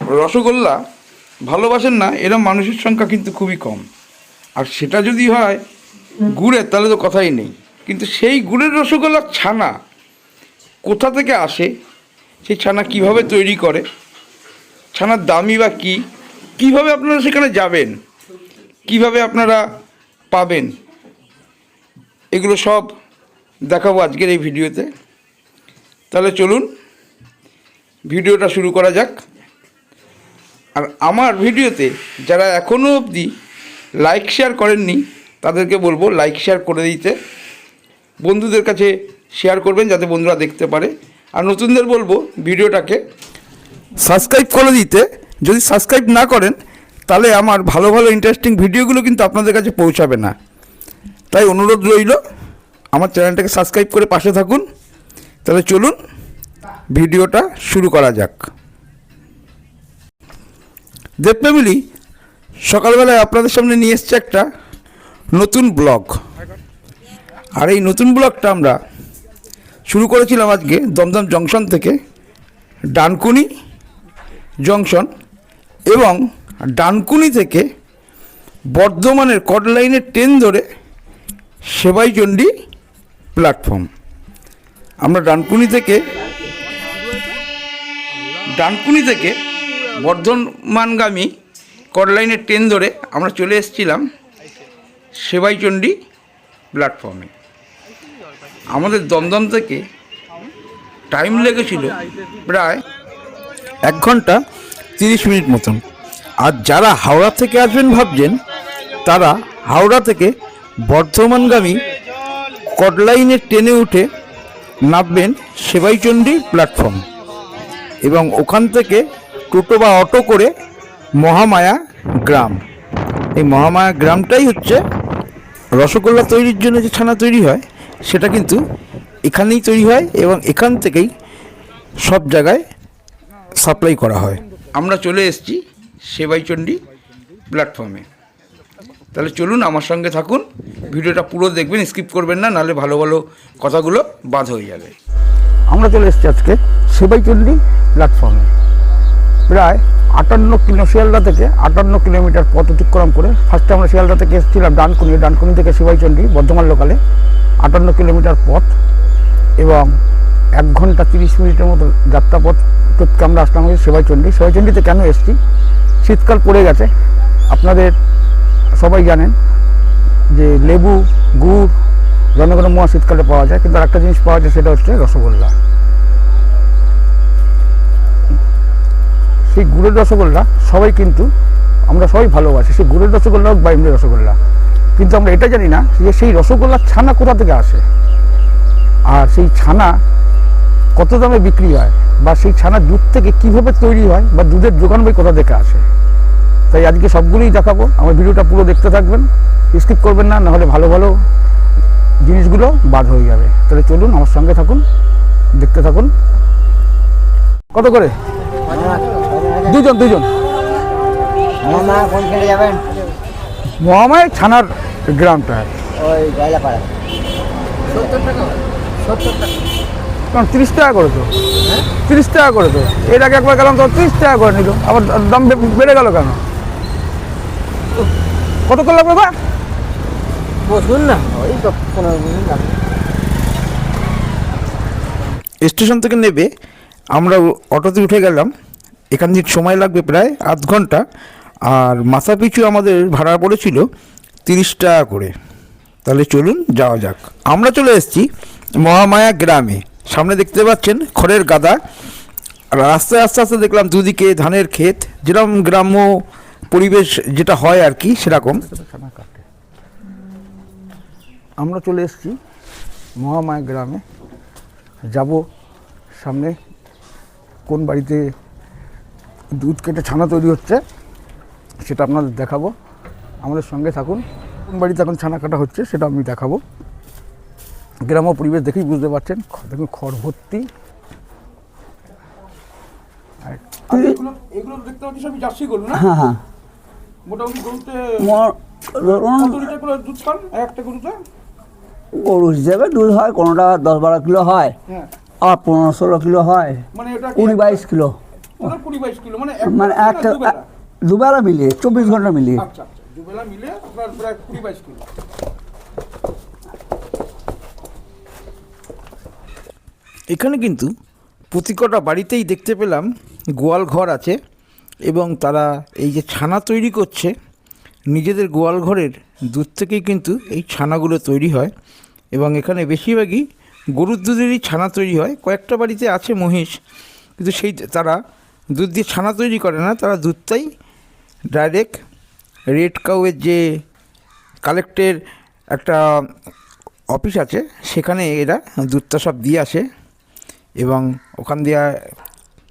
রসগোল্লা ভালোবাসেন না, এরম মানুষের সংখ্যা কিন্তু খুবই কম। আর সেটা যদি হয় গুড়ের, তাহলে তো কথাই নেই। কিন্তু সেই গুড়ের রসগোল্লার ছানা কোথা থেকে আসে? সেই ছানা কীভাবে তৈরি করে? ছানার দামি বা কী? কীভাবে আপনারা সেখানে যাবেন? কীভাবে আপনারা পাবেন? এগুলো সব দেখাবো আজকের এই ভিডিওতে। তাহলে চলুন ভিডিওটা শুরু করা যাক। আর আমার ভিডিওতে যারা এখনও অবধি লাইক শেয়ার করেননি, তাদেরকে বলব লাইক শেয়ার করে দিতে। বন্ধুদের কাছে শেয়ার করবেন যাতে বন্ধুরা দেখতে পারে। আর নতুনদের বলব ভিডিওটাকে সাবস্ক্রাইব করে দিতে। যদি সাবস্ক্রাইব না করেন, তাহলে আমার ভালো ভালো ইন্টারেস্টিং ভিডিওগুলো কিন্তু আপনাদের কাছে পৌঁছাবে না। তাই অনুরোধ রইল, আমার চ্যানেলটাকে সাবস্ক্রাইব করে পাশে থাকুন। তাহলে চলুন ভিডিওটা শুরু করা যাক। দেব ফ্যামিলি, সকালবেলায় আপনাদের সামনে নিয়ে এসছে একটা নতুন ব্লগ। আর এই নতুন ব্লগটা আমরা শুরু করেছিলাম আজকে দমদম জংশন থেকে ডানকুনি জংশন এবং ডানকুনি থেকে বর্ধমানের কটলাইনের ট্রেন ধরে সেবাইচণ্ডী প্ল্যাটফর্ম। আমরা ডানকুনি থেকে ডানকুনি থেকে বর্ধমানগামী কটলাইনের ট্রেন ধরে আমরা চলে এসেছিলাম সেবাইচণ্ডী প্ল্যাটফর্মে। আমাদের দমদম থেকে টাইম লেগেছিল প্রায় এক ঘণ্টা তিরিশ মিনিট মতন। আর যারা হাওড়া থেকে আসবেন ভাবছেন, তারা হাওড়া থেকে বর্ধমানগামী কটলাইনের ট্রেনে উঠে নামবেন সেবাইচণ্ডী প্ল্যাটফর্ম। এবং ওখান থেকে টোটো বা অটো করে মহামায়া গ্রাম। এই মহামায়া গ্রামটাই হচ্ছে রসগোল্লা তৈরির জন্য যে ছানা তৈরি হয়, সেটা কিন্তু এখানেই তৈরি হয় এবং এখান থেকেই সব জায়গায় সাপ্লাই করা হয়। আমরা চলে এসেছি সেবাইচণ্ডী প্ল্যাটফর্মে। তাহলে চলুন আমার সঙ্গে থাকুন, ভিডিওটা পুরো দেখবেন, স্কিপ করবেন না, নাহলে ভালো ভালো কথাগুলো বাদ হয়ে যাবে। আমরা চলে এসেছি আজকে সেবাইচণ্ডী প্ল্যাটফর্মে প্রায় আটান্ন কিলো শিয়ালদা থেকে আটান্ন কিলোমিটার পথ অতিক্রম করে ফার্স্টে আমরা শিয়ালদা থেকে এসেছিলাম ডানকুনি। ডানকুনি থেকে শিবাইচণ্ডী বর্ধমান লোকালে আটান্ন কিলোমিটার পথ এবং এক ঘণ্টা তিরিশ মিনিটের মতো যাত্রাপথ টপকে আমরা আসলাম হচ্ছে সেবাইচণ্ডী। সেবাইচণ্ডীতে কেন এসেছি? শীতকাল পড়ে গেছে। আপনাদের সবাই জানেন যে লেবু, গুড় জনগণ মোয়া শীতকালে পাওয়া যায়, কিন্তু আরেকটা জিনিস পাওয়া যায়, সেটা হচ্ছে রসগোল্লা। সেই গুড়ের রসগোল্লা সবাই কিন্তু, আমরা সবাই ভালোবাসি, সেই গুড়ের রসগোল্লা হোক বা এমনি রসগোল্লা। কিন্তু আমরা এটা জানি না যে সেই রসগোল্লার ছানা কোথা থেকে আসে? আর সেই ছানা কত দামে বিক্রি হয়? বা সেই ছানা দুধ থেকে কীভাবে তৈরি হয়? বা দুধের যোগান বই কোথা থেকে আসে? তাই আজকে সবগুলোই দেখাবো। আমার ভিডিওটা পুরো দেখতে থাকবেন। স্কিপ করবেন না, নাহলে ভালো ভালো জিনিসগুলো বাদ হয়ে যাবে। তাহলে চলুন আমার সঙ্গে থাকুন, দেখতে থাকুন। কত করে? দুজন দুজন। মহামায় ছানার গ্রামটা। তিরিশ টাকা করে তো। তিরিশ টাকা করে তো। এর আগে একবার গেলাম তো তিরিশ টাকা করে নিল। আবার দাম বেড়ে গেল কেন? কত করে লাগবে বা না। ওই তো স্টেশন থেকে নেবে, আমরা অটোতে উঠে গেলাম। এখান থেকে সময় লাগবে প্রায় আধ ঘণ্টা। আর মাথা পিছু আমাদের ভাড়া পড়েছিল তিরিশ টাকা করে। তাহলে চলুন, যাওয়া যাক। আমরা চলে এসেছি মহামায়া গ্রামে। সামনে দেখতে পাচ্ছেন খড়ের গাদা। রাস্তায় আস্তে আস্তে দেখলাম দুদিকে ধানের ক্ষেত। যেরকম গ্রাম্য পরিবেশ যেটা হয় আর কি, সেরকম। আমরা চলে এসেছি মহামায়া গ্রামে। যাব সামনে কোন বাড়িতে দুধ কেটে ছানা তৈরি হচ্ছে সেটা আপনাদের দেখাবো। আমাদের সঙ্গে থাকুন। কোন বাড়িতে এখন ছানা কাটা হচ্ছে সেটা আমি দেখাবো। গ্রাম্য পরিবেশ দেখেই বুঝতে পারছেন। দেখুন খড় ভর্তি। হ্যাঁ হ্যাঁ। মোটামুটি গরুতে একটা গরুতে? গরু হিসেবে দুধ হয় কোনোটা দশ বারো কিলো হয় হ্যাঁ। আর পনেরো ষোলো কিলো হয় মানে কুড়ি বাইশ কিলো। মানে মানে একটা দুবেলা? মিলিয়ে চব্বিশ ঘণ্টা মিলিয়ে। আচ্ছা আচ্ছা দুবেলা মিলে আপনার প্রায় কুড়ি বাইশ কিলো। এখানে কিন্তু প্রতি কটা বাড়িতেই দেখতে পেলাম গোয়াল ঘর আছে এবং তারা এই যে ছানা তৈরি করছে নিজেদের গোয়াল ঘরের দুধ থেকেই কিন্তু এই ছানাগুলো তৈরি হয় এবং এখানে বেশিরভাগই গরুর দুধেরই ছানা তৈরি হয়। কয়েকটা বাড়িতে আছে মহিষ, কিন্তু সেই তারা দুধ দিয়ে ছানা তৈরি করে না, তারা দুধটাই ডাইরেক্ট রেড কাউয়ের যে কালেক্টের একটা অফিস আছে, সেখানে এরা দুধটা সব দিয়ে আসে এবং ওখান দিয়ে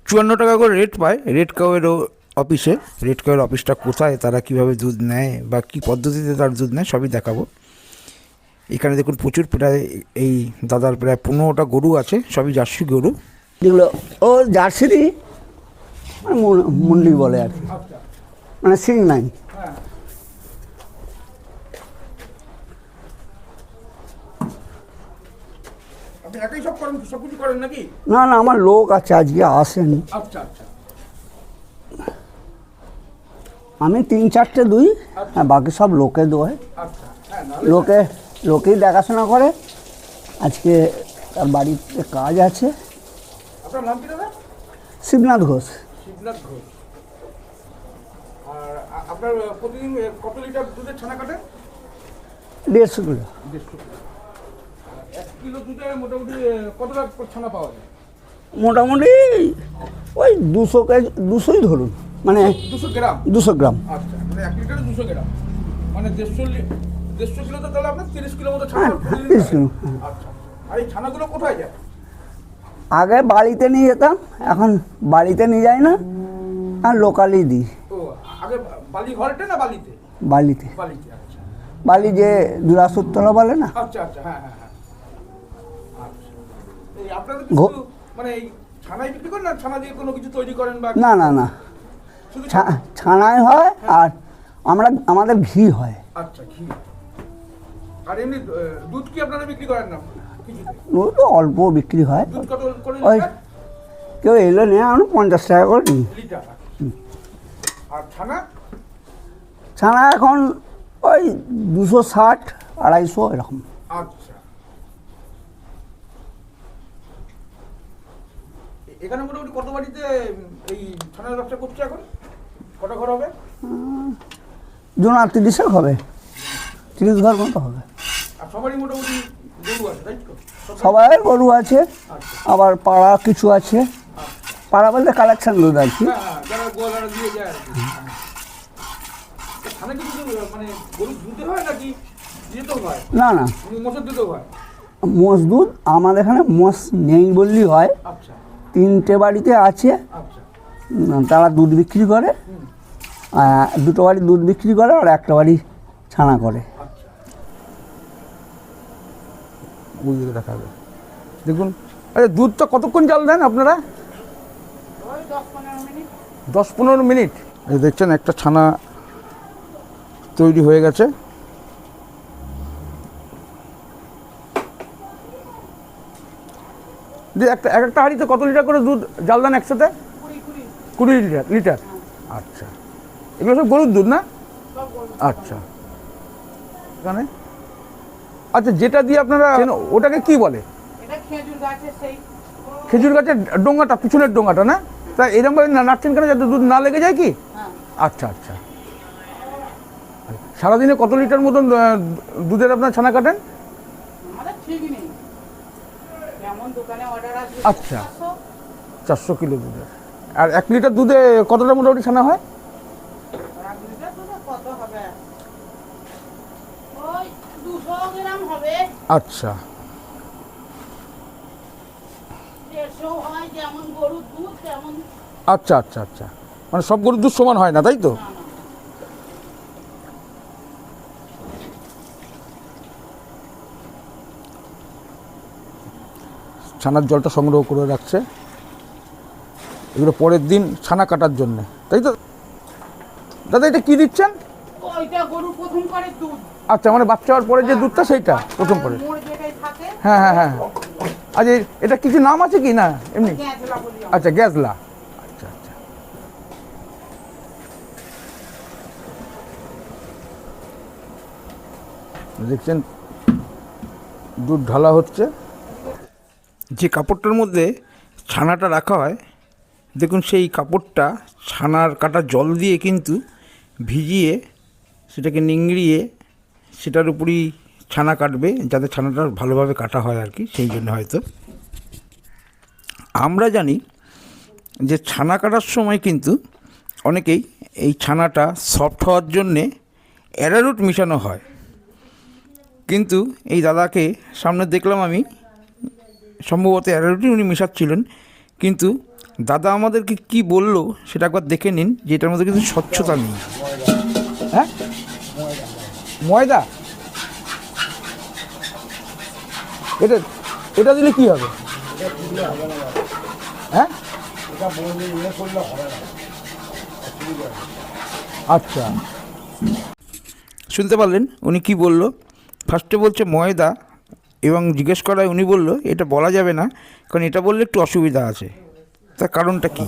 চুয়ান্ন টাকা করে রেট পায়। রেড কাউয়েরও অফিসে রেড কাউয়ের অফিসটা কোথায় তারা কীভাবে দুধ নেয় বা কী পদ্ধতিতে তার দুধ নেয় সবই দেখাবো। এখানে দেখুন প্রচুর প্রায় এই দাদার প্রায় পনেরোটা গরু আছে সবই জার্সি গরু। যেগুলো ও জার্সিরই মানে মুন- মুন্ডি বলে আর কি। মানে সিং নাই আপনি একাই সব করেন সব কিছু করেন নাকি? না না আমার লোক আছে আজকে আসেনি। আচ্ছা আচ্ছা। আমি তিন চারটে দুই আর বাকি সব লোকে দোয়। হ্যাঁ লোকে লোকেই দেখাশোনা করে। আজকে তার বাড়িতে কাজ আছে। শিবনাথ ঘোষ। শিবনাথ ঘোষ। আর আপনার প্রতিদিন কত লিটার দুধের ছানা কাটেন দেড়শো কিলো। এক কিলো দুধে মোটামুটি কত ছানা পাওয়া যায়? মোটামুটি ওই দুশো কেজি দুশোই ধরুন। মানে দুশো গ্রাম? দুশো গ্রাম। আচ্ছা মানে এক লিটারে দুশো গ্রাম। মানে দেড়শো দেড়শো কিলো তো তাহলে আপনার তিরিশ কিলো মতো ছানা হ্যাঁ, প্রতিদিন 30 হয়? কিলো, হ্যাঁ। আচ্ছা আর এই ছানাগুলো কোথায় যায়? আগে বাড়িতে নিয়ে যেতাম এখন বাড়িতে নিয়ে যাই না আর লোকালই দিই। আগে বালি ঘরটে না বালিতে? বালিতে। বালিতে আচ্ছা। বালি যে দুরাসুরতলা বলে না? আচ্ছা আচ্ছা হ্যাঁ হ্যাঁ হ্যাঁ। আচ্ছা। আপনাদের মানে এই ছানাই বিক্রি করেন না? ছানা দিয়ে কোনো কিছু তৈরি করেন বা না না না। ছানায় হয় আর আমরা আমাদের ঘি হয়। আচ্ছা ঘি। আর এমনি দুধ কি আপনারা বিক্রি করেন না? অল্প বিক্রি হয়। ওই কেউ এলে নিয়ে আমরা পঞ্চাশ টাকা করে নিই। ছানা? ছানা এখন ওই দুশো ষাট আড়াইশো এরকম। আচ্ছা। এখানে মোটামুটি কত বাড়িতে এই ছানার ব্যবসা করছে এখন? কটা ঘর হবে? জোনা তিরিশেক হবে। তিরিশ ঘর মতো হবে। সবারই মোটামুটি গরু আছে তাই তো? সবাই গরু আছে আচ্ছা। আবার পাড়া কিছু আছে। পাড়া বলতে কালেকশন দুধ আর কি। হ্যাঁ হ্যাঁ মানে না না। দুধেও মোষ দুধ আমাদের এখানে মোষ নেই বললেই হয়। আচ্ছা। তিনটে বাড়িতে আছে। আচ্ছা। তারা দুধ বিক্রি করে। দুটো বাড়ি দুধ বিক্রি করে আর একটা বাড়ি ছানা করে। আচ্ছা। দেখাবে। দেখুন আরে দুধটা কতক্ষণ জাল দেন আপনারা? দশ পনেরো মিনিট। দেখছেন একটা ছানা তৈরি হয়ে গেছে। একটা এক একটা হাঁড়িতে কত লিটার করে দুধ জাল দেন একসাথে? কুড়ি লিটার লিটার। আচ্ছা। এগুলো সব গরুর দুধ না? আচ্ছা। এখানে? আচ্ছা যেটা দিয়ে আপনারা ওটাকে কি বলে? খেজুর গাছের সেই খেজুর গাছের ডোঙ্গাটা পিছনের ডোঙ্গাটা না? তা এরকমভাবে না- নাড়ছেন কেন যাতে দুধ না লেগে যায় কি? হ্যাঁ। আচ্ছা আচ্ছা। সারাদিনে কত লিটার মতন দুধের আপনার ছানা কাটেন আমাদের ঠিক নেই যেমন দোকানে অর্ডার আসবে আচ্ছা। চারশো কিলো দুধের। আর এক লিটার দুধে কতটা মোটামুটি ছানা হয়? আচ্ছা। আচ্ছা আচ্ছা আচ্ছা। মানে সব গরুর দুধ সমান হয় না তাই তো? ছানার জলটা সংগ্রহ করে রাখছে। এগুলো পরের দিন ছানা কাটার জন্যে। তাই তো? দাদা এটা কী দিচ্ছেন? আচ্ছা মানে বাচ্চা হওয়ার পরে যে দুধটা সেইটা প্রথম পরে হ্যাঁ হ্যাঁ হ্যাঁ। আচ্ছা এটা কিছু নাম আছে কি? না এমনি? আচ্ছা গ্যাসলা আচ্ছা আচ্ছা। দেখছেন? দুধ ঢালা হচ্ছে। যে কাপড়টার মধ্যে ছানাটা রাখা হয়, দেখুন সেই কাপড়টা ছানার কাটা জল দিয়ে কিন্তু ভিজিয়ে সেটাকে নিংড়িয়ে সেটার উপরই ছানা কাটবে, যাতে ছানাটা ভালোভাবে কাটা হয় আর কি, সেই জন্য হয়তো। আমরা জানি যে ছানা কাটার সময় কিন্তু অনেকেই এই ছানাটা সফট হওয়ার জন্যে অ্যারারুট মিশানো হয়। কিন্তু এই দাদাকে সামনে দেখলাম আমি সম্ভবত অ্যারারুটি উনি মেশাচ্ছিলেন কিন্তু দাদা আমাদেরকে কি বলল সেটা একবার দেখে নিন যে এটার মধ্যে কিন্তু স্বচ্ছতা নেই। হ্যাঁ? ময়দা? এটা এটা দিলে কি হবে? হ্যাঁ? আচ্ছা। শুনতে পারলেন? উনি কি বলল? ফার্স্টে বলছে ময়দা এবং জিজ্ঞেস করায় উনি বলল এটা বলা যাবে না কারণ এটা বললে একটু অসুবিধা আছে। তার কারণটা কি?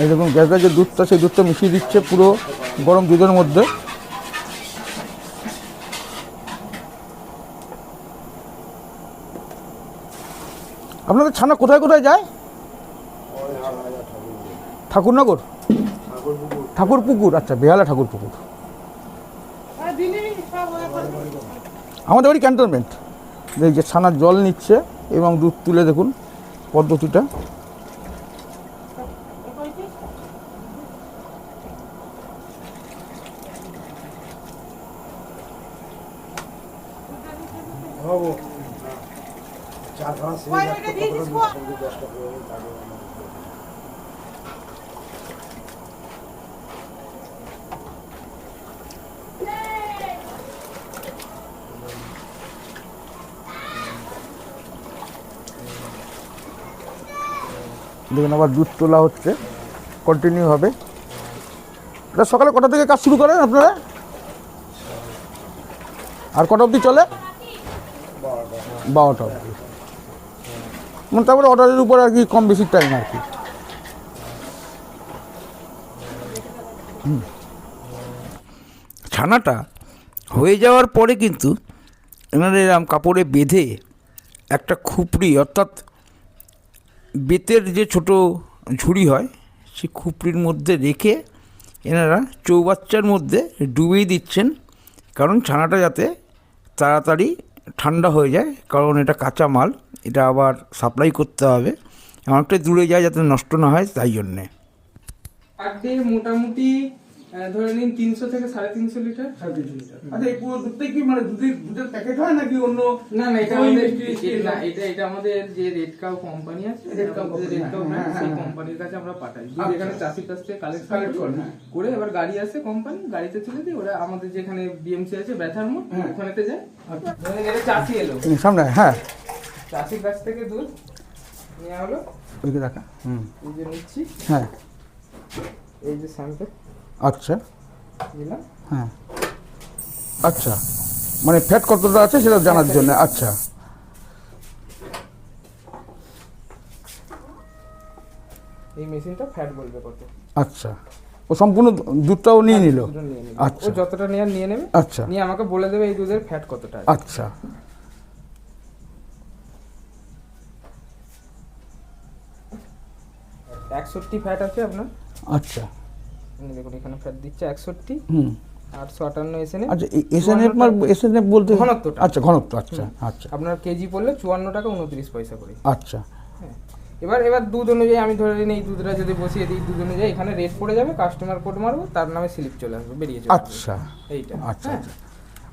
এই দেখুন গ্যাসের যে দুধটা সেই দুধটা মিশিয়ে দিচ্ছে পুরো গরম দুধের মধ্যে। আপনাদের ছানা কোথায় কোথায় যায়? ঠাকুরনগর? ঠাকুর পুকুর আচ্ছা বেহালা ঠাকুর পুকুর আমাদের বাড়ি ক্যান্টনমেন্ট। এই যে ছানার জল নিচ্ছে এবং দুধ তুলে দেখুন পদ্ধতিটা। কয় দেখুন, আবার দুধ তোলা হচ্ছে। কন্টিনিউ হবে। এটা সকালে কটা থেকে কাজ শুরু করেন আপনারা? আর কটা অবধি চলে? বারোটা অবধি। মানে তারপরে অর্ডারের উপর আর কি কম বেশি টাইম আর কি। ছানাটা হয়ে যাওয়ার পরে কিন্তু এনারা এরম কাপড়ে বেঁধে একটা খুপড়ি, অর্থাৎ বেতের যে ছোট ঝুড়ি হয় সে খুপড়ির মধ্যে রেখে এনারা চৌবাচ্চার মধ্যে ডুবিয়ে দিচ্ছেন। কারণ ছানাটা যাতে তাড়াতাড়ি ঠান্ডা হয়ে যায়, কারণ এটা কাঁচা মাল, এটা আবার সাপ্লাই করতে হবে। অনেকটা দূরে যায় যাতে নষ্ট না হয়, তাই জন্যে। মোটামুটি ধরে নিন তিনশো থেকে সাড়ে তিনশো লিটার। আচ্ছা এই পুরো দুধটাই কি মানে দুধের দুধের প্যাকেট হয় নাকি অন্য না না এটা আমাদের না এটা এটা আমাদের যে রেড কাউ কোম্পানি আছে রেড কাউ হ্যাঁ, হ্যাঁ, সেই হ্যাঁ। কোম্পানির কাছে আমরা পাঠাই। দুধ আচ্ছা। এখানে চাষির কাছ থেকে কালেক্ট Collect করি হ্যাঁ। করে এবার গাড়ি আসে কোম্পানি গাড়িতে তুলে দিই ওরা আমাদের যেখানে বিএমসি আছে ব্যথার মোড় হ্যাঁ। ওখানেতে যায়। ধরে নিন এটা চাষি এলো। সামনে হ্যাঁ। চাষির কাছ থেকে দুধ নেওয়া হলো। ওইকে দেখা হুম। এই যে নিচ্ছি। হ্যাঁ। এই যে স্যাম্পল আচ্ছা। দিলাম। হ্যাঁ। আচ্ছা। মানে ফ্যাট কতটা আছে সেটা জানার জন্য। আচ্ছা। এই মেশিনটা ফ্যাট বলবে কত। আচ্ছা। ও সম্পূর্ণ দুধটাও নিয়ে নিল। আচ্ছা। ও যতটা নেওয়ার নিয়ে নেবে আচ্ছা। নিয়ে আমাকে বলে দেবে এই দুধের ফ্যাট কতটা আছে। আচ্ছা। একষট্টি ফ্যাট আছে আপনার। আচ্ছা। দেখুন এখানে ফ্যাট দিচ্ছে একষট্টি। হুম। আটশো আটান্ন আচ্ছা S N F S N F বলতে ঘনত্বটা। আচ্ছা ঘনত্ব আচ্ছা আচ্ছা। আপনার কেজি পড়লে চুয়ান্ন টাকা উনত্রিশ পয়সা করে। আচ্ছা। এবার এবার দুধ অনুযায়ী আমি ধরে নিই দুধটা যদি বসিয়ে দিই দুধ অনুযায়ী এখানে রেট পড়ে যাবে কাস্টমার কোড মারবো তার নামে স্লিপ চলে আসবে বেরিয়ে আসবে। আচ্ছা। এইটা আচ্ছা হ্যাঁ।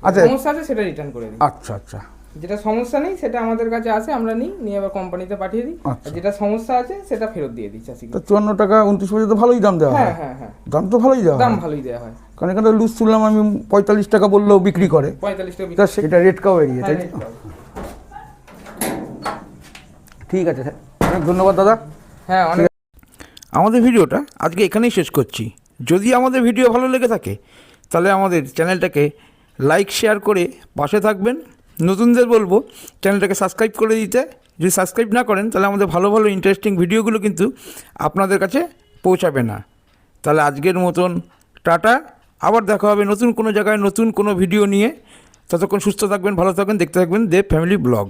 আচ্ছা। সমস্যা আছে সেটা রিটার্ন করে দিই। আচ্ছা আচ্ছা। যেটা সমস্যা নেই সেটা আমাদের কাছে আসে আমরা নিই নিয়ে আবার কোম্পানিতে পাঠিয়ে দিই। আচ্ছা। আর যেটা সমস্যা আছে সেটা ফেরত দিয়ে দিই চাষিকে। তো চুয়ান্ন টাকা উনত্রিশ পয়সা তো ভালোই দাম দেওয়া হ্যাঁ। হয় হ্যাঁ হ্যাঁ। দাম তো ভালোই দেওয়া দাম হয়। ভালোই দেওয়া হয়। কারণ এখানে লুজ শুনলাম আমি পঁয়তাল্লিশ টাকা বললেও বিক্রি করে। পঁয়তাল্লিশ টাকা সেটা রেট কাও এরিয়ে হ্যাঁ, তাই তো? ঠিক আছে স্যার অনেক ধন্যবাদ দাদা। হ্যাঁ অনেক আমাদের ভিডিওটা আজকে এখানেই শেষ করছি। যদি আমাদের ভিডিও ভালো লেগে থাকে তাহলে আমাদের চ্যানেলটাকে লাইক শেয়ার করে পাশে থাকবেন। নতুনদের বলব চ্যানেলটাকে সাবস্ক্রাইব করে দিতে। যদি সাবস্ক্রাইব না করেন, তাহলে আমাদের ভালো ভালো ইন্টারেস্টিং ভিডিওগুলো কিন্তু আপনাদের কাছে পৌঁছাবে না। তাহলে আজকের মতন টাটা। আবার দেখা হবে নতুন কোনো জায়গায় নতুন কোনো ভিডিও নিয়ে। ততক্ষণ সুস্থ থাকবেন, ভালো থাকবেন, দেখতে থাকবেন দেব ফ্যামিলি ব্লগ।